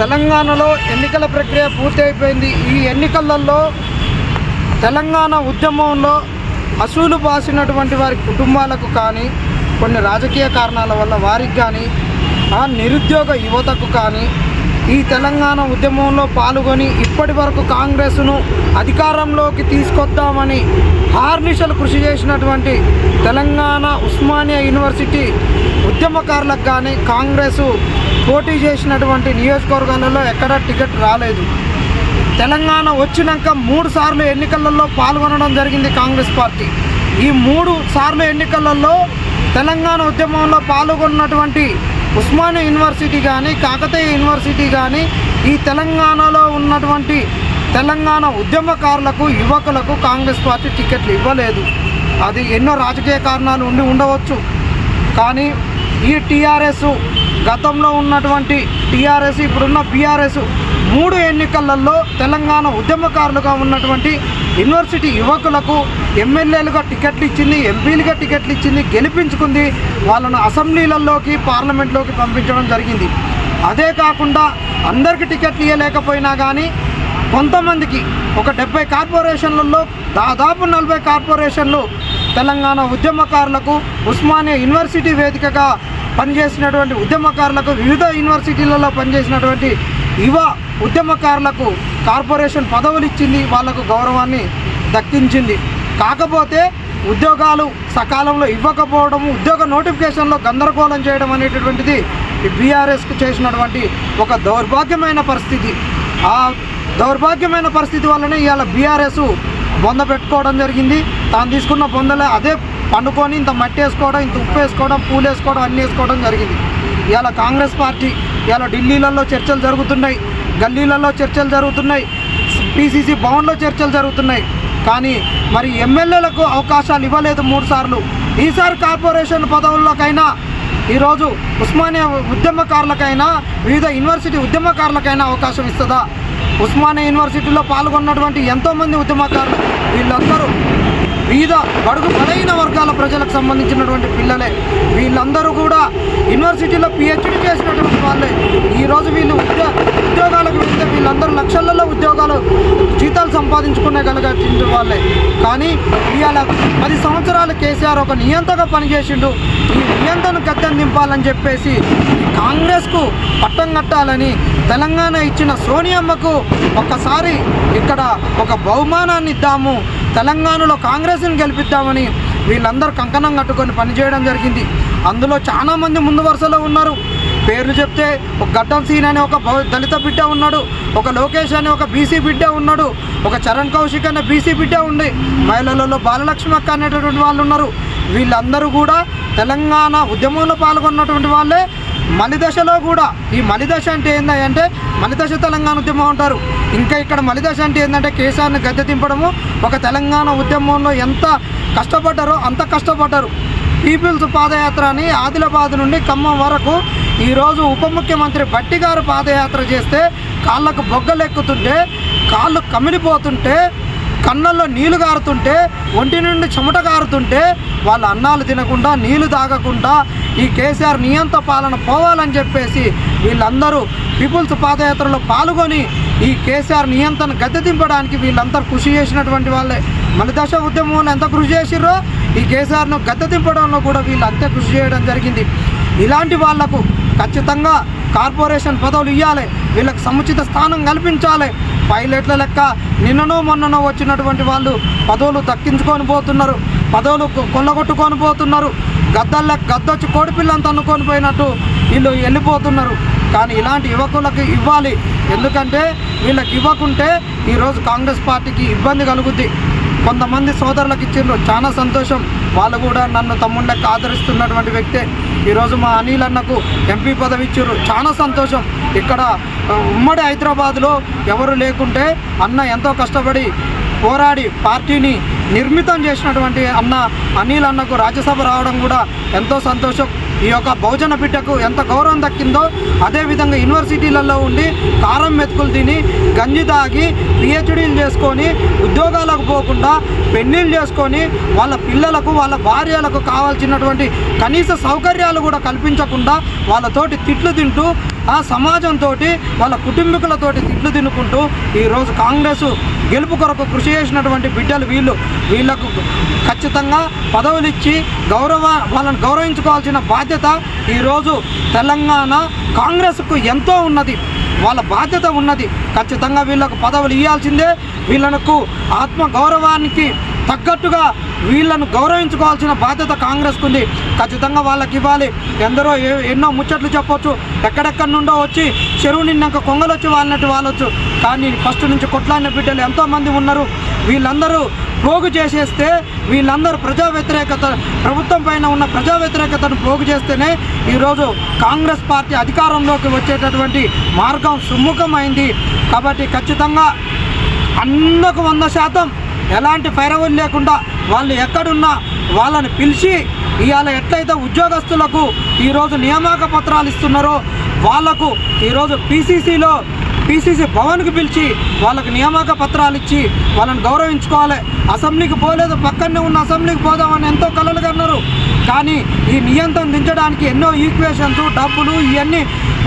తెలంగాణలో ఎన్నికల ప్రక్రియ పూర్తయిపోయింది. ఈ ఎన్నికలలో తెలంగాణ ఉద్యమంలో అసూలు బాసినటువంటి వారి కుటుంబాలకు కానీ కొన్ని రాజకీయ కారణాల వల్ల వారికి కానీ ఆ నిరుద్యోగ యువతకు కానీ ఈ తెలంగాణ ఉద్యమంలో పాల్గొని ఇప్పటి వరకు కాంగ్రెస్ను అధికారంలోకి తీసుకొద్దామని హార్నిషలు కృషి చేసినటువంటి తెలంగాణ ఉస్మానియా యూనివర్సిటీ ఉద్యమకారులకు కానీ కాంగ్రెస్ పోటీ చేసినటువంటి నియోజకవర్గాలలో ఎక్కడా టికెట్ రాలేదు. తెలంగాణ వచ్చినాక మూడు సార్లు ఎన్నికలలో పాల్గొనడం జరిగింది కాంగ్రెస్ పార్టీ. ఈ మూడు సార్లు ఎన్నికలలో తెలంగాణ ఉద్యమంలో పాల్గొన్నటువంటి ఉస్మానియా యూనివర్సిటీ కానీ కాకతీయ యూనివర్సిటీ కానీ ఈ తెలంగాణలో ఉన్నటువంటి తెలంగాణ ఉద్యమకారులకు యువకులకు కాంగ్రెస్ పార్టీ టికెట్లు ఇవ్వలేదు. అది ఎన్నో రాజకీయ కారణాలు ఉండి ఉండవచ్చు. కానీ ఈ టీఆర్ఎస్ గతంలో ఉన్నటువంటి టీఆర్ఎస్ ఇప్పుడున్న బీఆర్ఎస్ మూడు ఎన్నికలలో తెలంగాణ ఉద్యమకారులుగా ఉన్నటువంటి యూనివర్సిటీ యువకులకు ఎమ్మెల్యేలుగా టికెట్లు ఇచ్చింది ఎంపీలుగా టికెట్లు ఇచ్చింది గెలిపించుకుంది వాళ్ళను అసెంబ్లీలలోకి పార్లమెంట్లోకి పంపించడం జరిగింది. అదే కాకుండా అందరికీ టికెట్లు ఇవ్వలేకపోయినా కానీ కొంతమందికి ఒక డెబ్బై కార్పొరేషన్లలో దాదాపు నలభై కార్పొరేషన్లు తెలంగాణ ఉద్యమకారులకు ఉస్మానియా యూనివర్సిటీ వేదికగా పనిచేసినటువంటి ఉద్యమకారులకు వివిధ యూనివర్సిటీలలో పనిచేసినటువంటి యువ ఉద్యమకారులకు కార్పొరేషన్ పదవులు ఇచ్చింది వాళ్ళకు గౌరవాన్ని దక్కించింది. కాకపోతే ఉద్యోగాలు సకాలంలో ఇవ్వకపోవడం ఉద్యోగ నోటిఫికేషన్లో గందరగోళం చేయడం అనేటటువంటిది ఈ బీఆర్ఎస్కు చేసినటువంటి ఒక దౌర్భాగ్యమైన పరిస్థితి. ఆ దౌర్భాగ్యమైన పరిస్థితి వల్లనే ఇవాళ బీఆర్ఎస్ బొంద పెట్టుకోవడం జరిగింది. తాను తీసుకున్న బొందలే అదే పండుకొని ఇంత మట్టి వేసుకోవడం ఇంత ఉప్పు వేసుకోవడం పూలు వేసుకోవడం అన్నీ వేసుకోవడం జరిగింది. ఇవాళ కాంగ్రెస్ పార్టీ ఇవాళ ఢిల్లీలలో చర్చలు జరుగుతున్నాయి గల్లీలలో చర్చలు జరుగుతున్నాయి పీసీసీ భవన్లో చర్చలు జరుగుతున్నాయి. కానీ మరి ఎమ్మెల్యేలకు అవకాశాలు ఇవ్వలేదు మూడు సార్లు. ఈసారి కార్పొరేషన్ పదవుల్లోకైనా ఈరోజు ఉస్మానియా ఉద్యమకారులకైనా వివిధ యూనివర్సిటీ ఉద్యమకారులకైనా అవకాశం ఇస్తుందా? ఉస్మానియా యూనివర్సిటీలో పాల్గొన్నటువంటి ఎంతోమంది ఉద్యమకారులు వీళ్ళందరూ వివిధ బడుగు బలైన వర్గాల ప్రజలకు సంబంధించినటువంటి పిల్లలే. వీళ్ళందరూ కూడా యూనివర్సిటీలో పిహెచ్డి చేసినటువంటి వాళ్ళే. ఈరోజు వీళ్ళు ఉద్యో ఉద్యోగాలకు వెళ్తే వీళ్ళందరూ లక్షలలో ఉద్యోగాలు జీతాలు సంపాదించుకునేగలిగిన వాళ్ళే. కానీ ఇవాళ పది సంవత్సరాలు కేసీఆర్ ఒక నియంతగా పనిచేసిండు. ఈ నియంతను గద్దెను దింపాలని చెప్పేసి కాంగ్రెస్కు పట్టం కట్టాలని తెలంగాణ ఇచ్చిన సోనియమ్మకు ఒక్కసారి ఇక్కడ ఒక బహుమానాన్ని ఇద్దాము. తెలంగాణలో కాంగ్రెస్ని గెలిపిద్దామని వీళ్ళందరూ కంకణం కట్టుకొని పనిచేయడం జరిగింది. అందులో చాలామంది ముందు వరుసలో ఉన్నారు. పేర్లు చెప్తే ఒక గడ్డం సీన్ అనే ఒక దళిత బిడ్డ ఉన్నాడు. ఒక లోకేష్ అనే ఒక బీసీ బిడ్డ ఉన్నాడు. ఒక చరణ్ కౌశిక్ అనే బీసీ బిడ్డ ఉంది మహిళలలో బాలలక్ష్మి అక్క అనేటటువంటి వాళ్ళు ఉన్నారు. వీళ్ళందరూ కూడా తెలంగాణ ఉద్యమంలో పాల్గొన్నటువంటి వాళ్ళే. మలిదశలో కూడా ఈ మలిదశ అంటే ఏంటంటే మలిదశ తెలంగాణ ఉద్యమం అంటారు. ఇంకా ఇక్కడ మలిదశ అంటే ఏంటంటే కేసీఆర్ని గద్దె దింపడము. ఒక తెలంగాణ ఉద్యమంలో ఎంత కష్టపడ్డారో అంత కష్టపడ్డారు. పీపుల్స్ పాదయాత్ర అని ఆదిలాబాద్ నుండి ఖమ్మం వరకు ఈరోజు ఉప ముఖ్యమంత్రి భట్టి గారు పాదయాత్ర చేస్తే కాళ్ళకు బొగ్గలెక్కుతుంటే కాళ్ళు కమిలిపోతుంటే కళ్ళల్లో నీళ్ళు గారుతుంటే ఒంటి నుండి చెమట గారుతుంటే వాళ్ళ అన్నాలు తినకుండా నీళ్ళు తాగకుండా ఈ కేసీఆర్ నియంత పాలన పోవాలని చెప్పేసి వీళ్ళందరూ పీపుల్స్ పాదయాత్రలో పాల్గొని ఈ కేసీఆర్ నియంత్రణ గద్దె దింపడానికి వీళ్ళందరూ కృషి చేసినటువంటి వాళ్ళే. మన దశ ఉద్యమంలో ఎంత కృషి చేసిర్రో ఈ కేసీఆర్ను గద్దె దింపడంలో కూడా వీళ్ళు అంతే కృషి చేయడం జరిగింది. ఇలాంటి వాళ్ళకు ఖచ్చితంగా కార్పొరేషన్ పదవులు ఇవ్వాలి వీళ్ళకి సముచిత స్థానం కల్పించాలి. పైలట్ల లెక్క నిన్ననో మొన్ననో వచ్చినటువంటి వాళ్ళు పదవులు దక్కించుకొని పోతున్నారు. పదవులు కొల్లగొట్టుకొని పోతున్నారు. గద్దల్లో గద్దొచ్చి కోడిపిల్లంత అనుకొని పోయినట్టు వీళ్ళు వెళ్ళిపోతున్నారు. కానీ ఇలాంటి యువకులకు ఇవ్వాలి. ఎందుకంటే వీళ్ళకి ఇవ్వకుంటే ఈరోజు కాంగ్రెస్ పార్టీకి ఇబ్బంది కలుగుద్ది. కొంతమంది సోదరులకు ఇచ్చిండ్రు. చాలా సంతోషం. వాళ్ళు కూడా నన్ను తమ్ముళ్ళకి ఆదరిస్తున్నటువంటి వ్యక్తే. ఈరోజు మా అనిల్ అన్నకు ఎంపీ పదవి ఇచ్చారు చాలా సంతోషం. ఇక్కడ ఉమ్మడి హైదరాబాద్లో ఎవరు లేకుంటే అన్న ఎంతో కష్టపడి పోరాడి పార్టీని నిర్మితం చేసినటువంటి అన్న అనిల్ అన్నకు రాజ్యసభ రావడం కూడా ఎంతో సంతోషం. ఈ యొక్క బహుజన బిడ్డకు ఎంత గౌరవం దక్కిందో అదేవిధంగా యూనివర్సిటీలలో ఉండి కారం మెతుకులు తిని గంజి తాగి పిహెచ్డీలు చేసుకొని ఉద్యోగాలకు పోకుండా పెళ్ళిళ్ళు చేసుకొని వాళ్ళ పిల్లలకు వాళ్ళ భార్యలకు కావాల్సినటువంటి కనీస సౌకర్యాలు కూడా కల్పించకుండా వాళ్ళతోటి తిట్లు తింటూ ఆ సమాజంతో వాళ్ళ కుటుంబీకులతోటి తిట్లు తినుకుంటూ ఈరోజు కాంగ్రెస్ గెలుపు కొరకు కృషి చేసినటువంటి బిడ్డలు వీళ్ళు. వీళ్ళకు ఖచ్చితంగా పదవులు ఇచ్చి గౌరవ వాళ్ళని గౌరవించుకోవాల్సిన బాధ్యత ఈరోజు తెలంగాణ కాంగ్రెస్కు ఎంతో ఉన్నది. వాళ్ళ బాధ్యత ఉన్నది. ఖచ్చితంగా వీళ్ళకు పదవులు ఇవ్వాల్సిందే వీళ్ళకు ఆత్మ గౌరవానికి తగ్గట్టుగా వీళ్ళను గౌరవించుకోవాల్సిన బాధ్యత కాంగ్రెస్కు ఉంది ఖచ్చితంగా వాళ్ళకి ఇవ్వాలి ఎందరో ఏ- ఎన్నో ముచ్చట్లు చెప్పొచ్చు. ఎక్కడెక్కడి నుండో వచ్చి చెరువు నిన్నాక కొంగలు వచ్చి వాళ్ళనట్టు వాళ్ళొచ్చు కానీ ఫస్ట్ నుంచి కొట్లాడిన బిడ్డలు ఎంతోమంది ఉన్నారు. వీళ్ళందరూ పోగు చేసేస్తే వీళ్ళందరూ ప్రజా వ్యతిరేకత ప్రభుత్వం పైన ఉన్న ప్రజా వ్యతిరేకతను పోగు చేస్తేనే ఈరోజు కాంగ్రెస్ పార్టీ అధికారంలోకి వచ్చేటటువంటి మార్గం సుముఖమైంది. కాబట్టి ఖచ్చితంగా అందకు వంద శాతం ఎలాంటి పైరవులు లేకుండా వాళ్ళు ఎక్కడున్నా వాళ్ళని పిలిచి ఇవాళ ఎట్లయితే ఉద్యోగస్తులకు ఈరోజు నియామక పత్రాలు ఇస్తున్నారో వాళ్ళకు ఈరోజు పీసీసీలో పీసీసీ భవన్కి పిలిచి వాళ్ళకి నియామక పత్రాలు ఇచ్చి వాళ్ళని గౌరవించుకోవాలి. అసెంబ్లీకి పోలేదు పక్కనే ఉన్న అసెంబ్లీకి పోదామని ఎంతో కలలు కన్నారు కానీ ఈ నియంత్రణ దించడానికి ఎన్నో ఈక్వేషన్స్ డబ్బులు ఇవన్నీ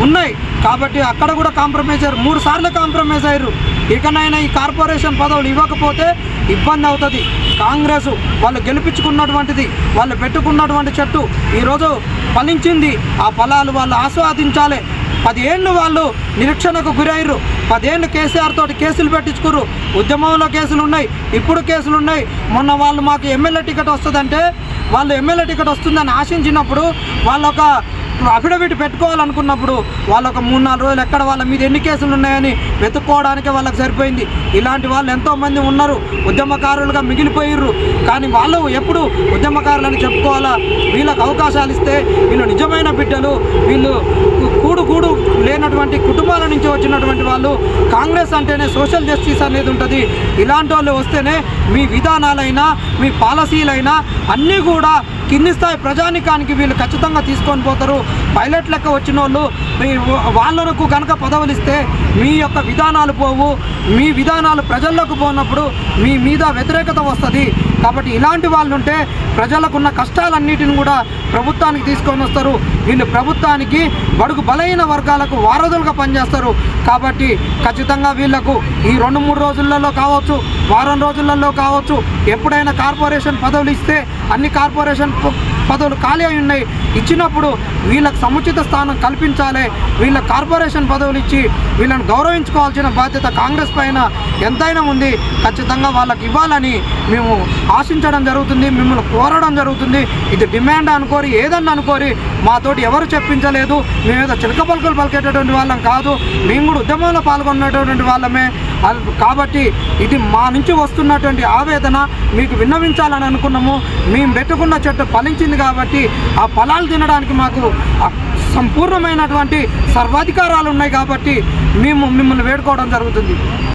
ఉన్నాయి. కాబట్టి అక్కడ కూడా కాంప్రమైజ్ అయ్యారు. మూడు సార్లు కాంప్రమైజ్ అయ్యారు. ఇకనైనా ఈ కార్పొరేషన్ పదవులు ఇవ్వకపోతే ఇబ్బంది అవుతుంది. కాంగ్రెస్ వాళ్ళు గెలిపించుకున్నటువంటిది వాళ్ళు పెట్టుకున్నటువంటి చెట్టు ఈరోజు ఫలించింది. ఆ ఫలాలు వాళ్ళు ఆస్వాదించాలి. పదేళ్ళు వాళ్ళు నిరీక్షణకు గురయ్యారు. పదేళ్ళు కేసీఆర్ తోటి కేసులు పెట్టించుకోరు. ఉద్యమంలో కేసులు ఉన్నాయి ఇప్పుడు కేసులు ఉన్నాయి మొన్న వాళ్ళు మాకు ఎమ్మెల్యే టికెట్ వస్తుందంటే వాళ్ళు ఎమ్మెల్యే టికెట్ వస్తుందని ఆశించినప్పుడు వాళ్ళు ఒక అఫిడవిట్ పెట్టుకోవాలనుకున్నప్పుడు వాళ్ళు ఒక మూడు నాలుగు రోజులు ఎక్కడ వాళ్ళ మీద ఎన్ని కేసులు ఉన్నాయని వెతుక్కోవడానికి వాళ్ళకి సరిపోయింది. ఇలాంటి వాళ్ళు ఎంతోమంది ఉన్నారు ఉద్యమకారులుగా మిగిలిపోయిర్రు. కానీ వాళ్ళు ఎప్పుడు ఉద్యమకారులని చెప్పుకోవాలా? వీళ్ళకి అవకాశాలు ఇస్తే వీళ్ళు నిజమైన బిడ్డలు వీళ్ళు కూడు కూడు లేనటువంటి కుటుంబాల నుంచి వచ్చినటువంటి వాళ్ళు కాంగ్రెస్ అంటేనే సోషల్ జస్టిస్ అనేది ఉంటుంది. ఇలాంటి వాళ్ళు వస్తేనే మీ విధానాలైనా మీ పాలసీలైనా అన్నీ కూడా కింది స్థాయి ప్రజానికానికి వీళ్ళు ఖచ్చితంగా తీసుకొని పోతారు. పైలట్ లెక్క వచ్చిన వాళ్ళు మీ వాళ్ళకు కనుక పదవులు ఇస్తే మీ యొక్క విధానాలు పోవు. మీ విధానాలు ప్రజల్లోకి పోనప్పుడు మీ మీద వ్యతిరేకత వస్తుంది. కాబట్టి ఇలాంటి వాళ్ళు ఉంటే ప్రజలకు ఉన్న కష్టాలన్నిటిని కూడా ప్రభుత్వానికి తీసుకొని వస్తారు. వీళ్ళు ప్రభుత్వానికి బడుగు బలైన వర్గాలకు వారధులుగా పనిచేస్తారు. కాబట్టి ఖచ్చితంగా వీళ్ళకు ఈ రెండు మూడు రోజులలో కావచ్చు వారం రోజులలో కావచ్చు ఎప్పుడైనా కార్పొరేషన్ పదవులు ఇస్తే అన్ని కార్పొరేషన్ po. పదవులు ఖాళీ అయి ఉన్నాయి. ఇచ్చినప్పుడు వీళ్ళకి సముచిత స్థానం కల్పించాలి. వీళ్ళ కార్పొరేషన్ పదవులు ఇచ్చి వీళ్ళని గౌరవించుకోవాల్సిన బాధ్యత కాంగ్రెస్ పైన ఎంతైనా ఉంది. ఖచ్చితంగా వాళ్ళకి ఇవ్వాలని మేము ఆశించడం జరుగుతుంది. మిమ్మల్ని కోరడం జరుగుతుంది. ఇది డిమాండ్ అనుకోరి ఏదన్నా అనుకోరి మాతోటి ఎవరు చెప్పించలేదు. మేము ఏదో చిలక పలుకులు పలికేటటువంటి వాళ్ళం కాదు. మేము కూడా ఉద్యమంలో పాల్గొన్నటువంటి వాళ్ళమే. కాబట్టి ఇది మా నుంచి వస్తున్నటువంటి ఆవేదన. మీకు విన్నవించాలని అనుకున్నాము. మేము పెట్టుకున్న చెట్టు ఫలించింది కాబట్టి ఆ ఫలాలు తినడానికి మాకు సంపూర్ణమైనటువంటి సర్వాధికారాలు ఉన్నాయి కాబట్టి మేము మిమ్మల్ని వేడుకోవడం జరుగుతుంది.